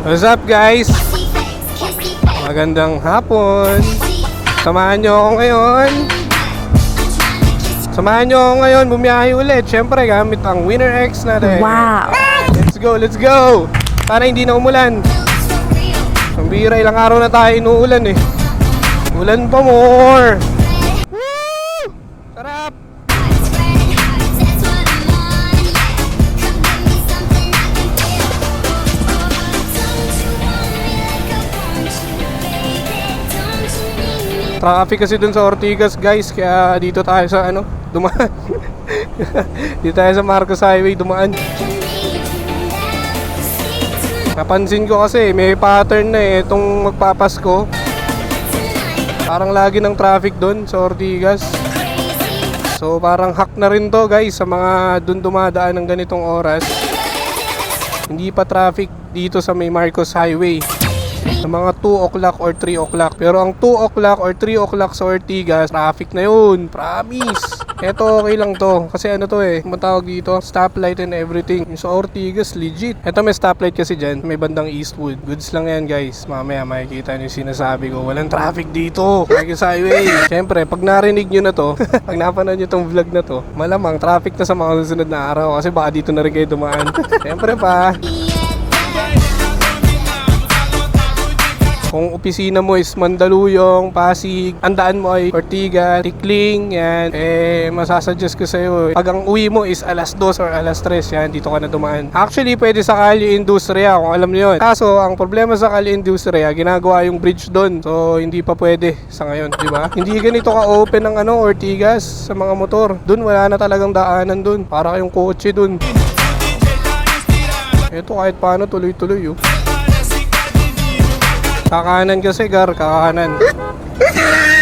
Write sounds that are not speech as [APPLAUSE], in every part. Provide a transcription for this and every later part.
What's up guys? Magandang hapon. Samahan nyo ako ngayon. Samahan nyo ako ngayon, bumiyahe ulit. Siyempre, gamit ang Winner X natin. Wow! Let's go, let's go! Sana hindi na umulan. Ang bira, ilang araw na tayo inuulan eh. Ulan pa more! Traffic kasi dun sa Ortigas guys, kaya dito tayo sa ano, dumaan. [LAUGHS] dito tayo sa Marcos Highway dumaan. Napansin ko kasi may pattern na eh, itong magpapasko. Parang lagi ng traffic doon sa Ortigas. So parang hack na rin to guys sa mga dun dumadaan ng ganitong oras. Hindi pa traffic dito sa may Marcos Highway. Sa mga 2 o'clock or 3 o'clock. Pero ang 2 o'clock or 3 o'clock sa Ortigas, traffic na yun. Promise. Eto okay lang to. Kasi ano to eh, matawag dito, stoplight and everything. Yung sa Ortigas, legit. Eto may stoplight kasi dyan, may bandang Eastwood. Goods lang yan guys. Mamaya makikita nyo sinasabi ko. Walang traffic dito. Marcos Highway. Siyempre, pag narinig nyo na to, [LAUGHS] pag napanood nyo tong vlog na to, malamang traffic na sa mga susunod na araw. Kasi baka dito na rin kayo dumaan. Siyempre pa, Kung opisina mo is Mandaluyong, Pasig, ang daan mo ay Ortigas, Tikling, yan, eh, masasuggest ko sa'yo, pag ang uwi mo is alas 2 or alas 3, yan, dito ka na dumaan. Actually, pwede sa Kali Industria, kung alam niyo yun. Kaso, ang problema sa Kali Industria, ginagawa yung bridge doon. So, hindi pa pwede sa ngayon, di ba? Hindi ganito ka-open ng ano, Ortigas sa mga motor. Doon, wala na talagang daanan doon. Para kayong kotse doon. Ito kahit paano tuloy-tuloy oh. Kakanan kasi gar, kakanan. [LAUGHS]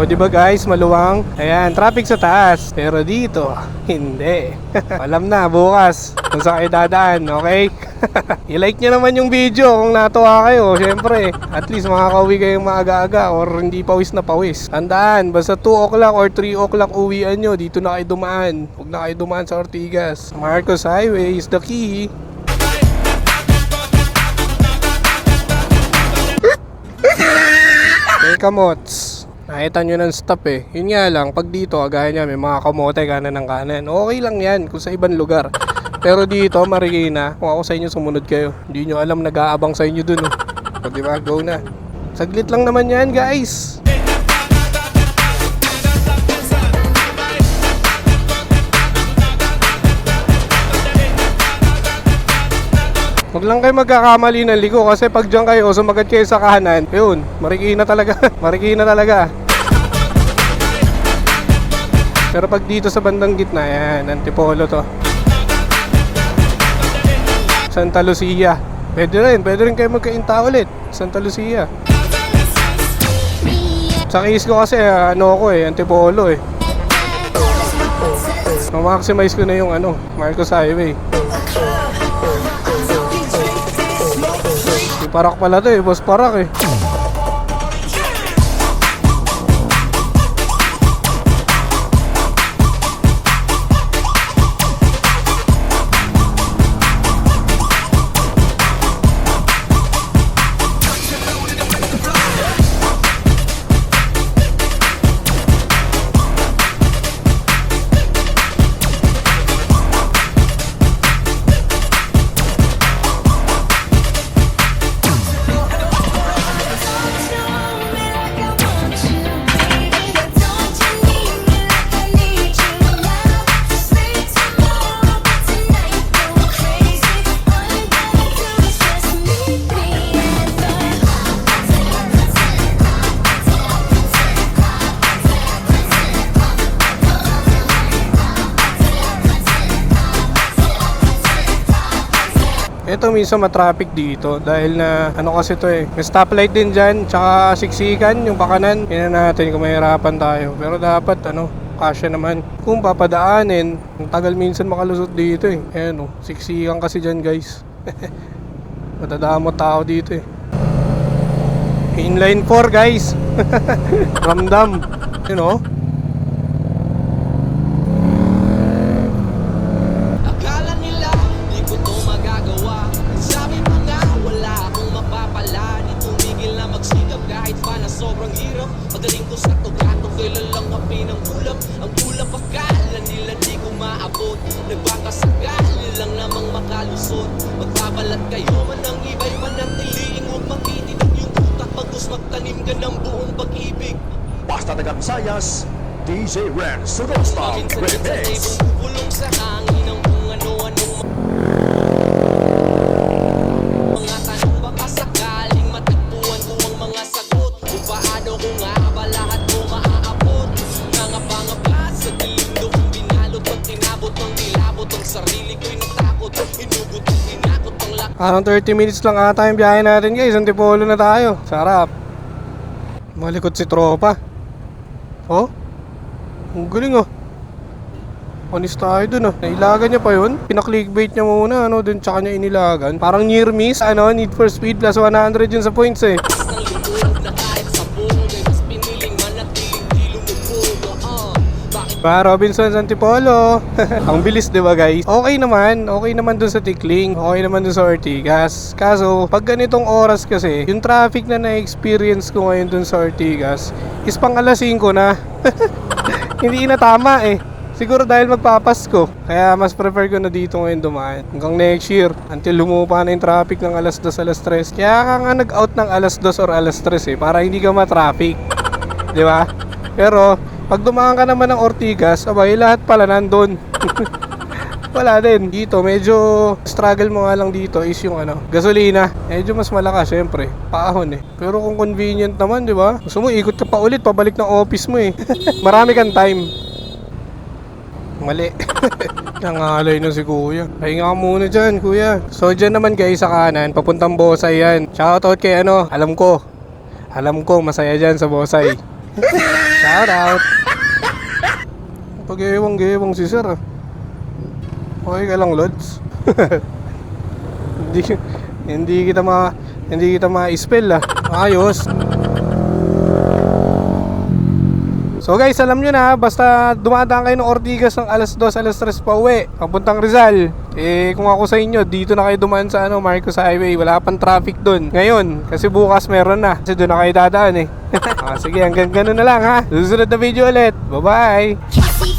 O, di ba guys, maluwang? Ayan, traffic sa taas. Pero dito, hindi. [LAUGHS] Alam na, bukas, kung saan kayo dadaan, okay? [LAUGHS] I-like nyo naman yung video kung natuwa kayo, syempre. At least makakauwi kayong maaga-aga or hindi pawis na pawis. Tandaan, basta 2 o'clock or 3 o'clock uwian nyo, dito na kayo dumaan. Huwag na kayo dumaan sa Ortigas. Marcos Highway is the key. [LAUGHS] May kamots. Nakita nyo ng stop eh. Yun nga lang, pag dito, kagaya niya, may mga kamote kanan ng kanan. Okay lang yan kung sa ibang lugar. [LAUGHS] Pero dito, Marikina, kung ako sa inyo, sumunod kayo. Hindi nyo alam, nag-aabang sa inyo dun. Oh. O diba, go na. Saglit lang naman yan, guys. Huwag lang kayo magkakamali ng liko kasi pag dyan kayo, sumagat kayo sa kahanan, yun, marikina talaga. [LAUGHS] marikina talaga. Pero pag dito sa bandang gitna, yan, antipolo to. Santa Lucia. Pwede rin, pwede rin kayo magkainta ulit. Santa Lucia. Sa case ko kasi, ah, ano ako eh, antipolo eh. Ma-maximize ko na yung ano, Marcos Highway. Parak pala to eh, boss parak eh. Ito minsan matraffic dito dahil na ano kasi to eh. May stoplight din dyan, tsaka siksikan yung pakanan. Yan natin kung mahirapan tayo. Pero dapat ano, kasya naman. Kung papadaanin, ang tagal minsan makalusot dito eh. Ayan oh, siksikan kasi dyan guys. [LAUGHS] Madadamot tao dito eh. Inline 4 guys. [LAUGHS] Ramdam. You know? Makalusot Magbabalat kayo man ang iba'y manatiliin Huwag magtitinan yung utak Pagkus magtanim ka ng buong pag-ibig Basta taga Visayas, DJ Ren ay Remix. bumubulong sa hangin Ang kung ano-anong mga tanong baka sakaling matagpuan ko ang mga sagot Kung paano ko nga ba lahat ko maaabot Nangapangapa sa dilim doon binalot Pag tinabot ng nilabot ang sarili ko'y natakot Parang 30 minutes lang ata yung biyahe natin guys. Antipolo na tayo. Sarap. Malikot si tropa. Oh? Ang galing oh. Panis tayo dun oh. Nailagan niya pa yun. Pinaklickbait niya muna ano. Dun tsaka niya inilagan. Parang near miss. Ano? Need for speed plus 100 yun sa points eh. Pa Robinson Antipolo. [LAUGHS] Ang bilis 'di ba guys? Okay naman, okay naman dun sa Tikling, okay naman dun sa Ortigas. Kaso, pag ganitong oras kasi, yung traffic na na-experience ko ngayon dun sa Ortigas is pang alas 5 na. [LAUGHS] Hindi na tama eh. Siguro dahil magpapasko. Kaya mas prefer ko na dito ngayon dumaan. Hanggang next year. Until lumupa na yung traffic ng alas 2, alas 3. Kaya ka nga nag-out ng alas 2 or alas 3 eh. Para hindi ka ma-traffic. Di ba? Pero, pag dumaan ka naman ng Ortigas, abay, lahat pala nandun. [LAUGHS] Wala din. Dito, medyo struggle mo nga lang dito is yung ano, gasolina. Medyo mas malakas, syempre. Paahon eh. Pero kung convenient naman, di ba? Gusto mo, ikot ka pa ulit, pabalik ng office mo eh. [LAUGHS] Marami kang time. Mali. [LAUGHS] Nangalay na si kuya. Pahinga ka muna dyan, kuya. So, dyan naman guys sa kanan, papuntang Bosay yan. Shoutout kay ano, alam ko. Alam ko, masaya dyan sa Bosay. Shoutout. [LAUGHS] Pag-ewang-gewang si sir ah. Okay ka lang, Lods? [LAUGHS] hindi, hindi kita ma... Hindi kita ma-spell ah. Ayos. So guys, alam nyo na, basta dumadaan kayo ng Ortigas ng alas 2, alas 3 pa uwi, papuntang Rizal. Eh, kung ako sa inyo, dito na kayo dumaan sa ano, Marcos Highway, wala pang traffic doon. Ngayon, kasi bukas meron na, kasi doon na kayo dadaan eh. [LAUGHS] ah, sige, hanggang ganun na lang ha. Susunod na video ulit. Bye-bye!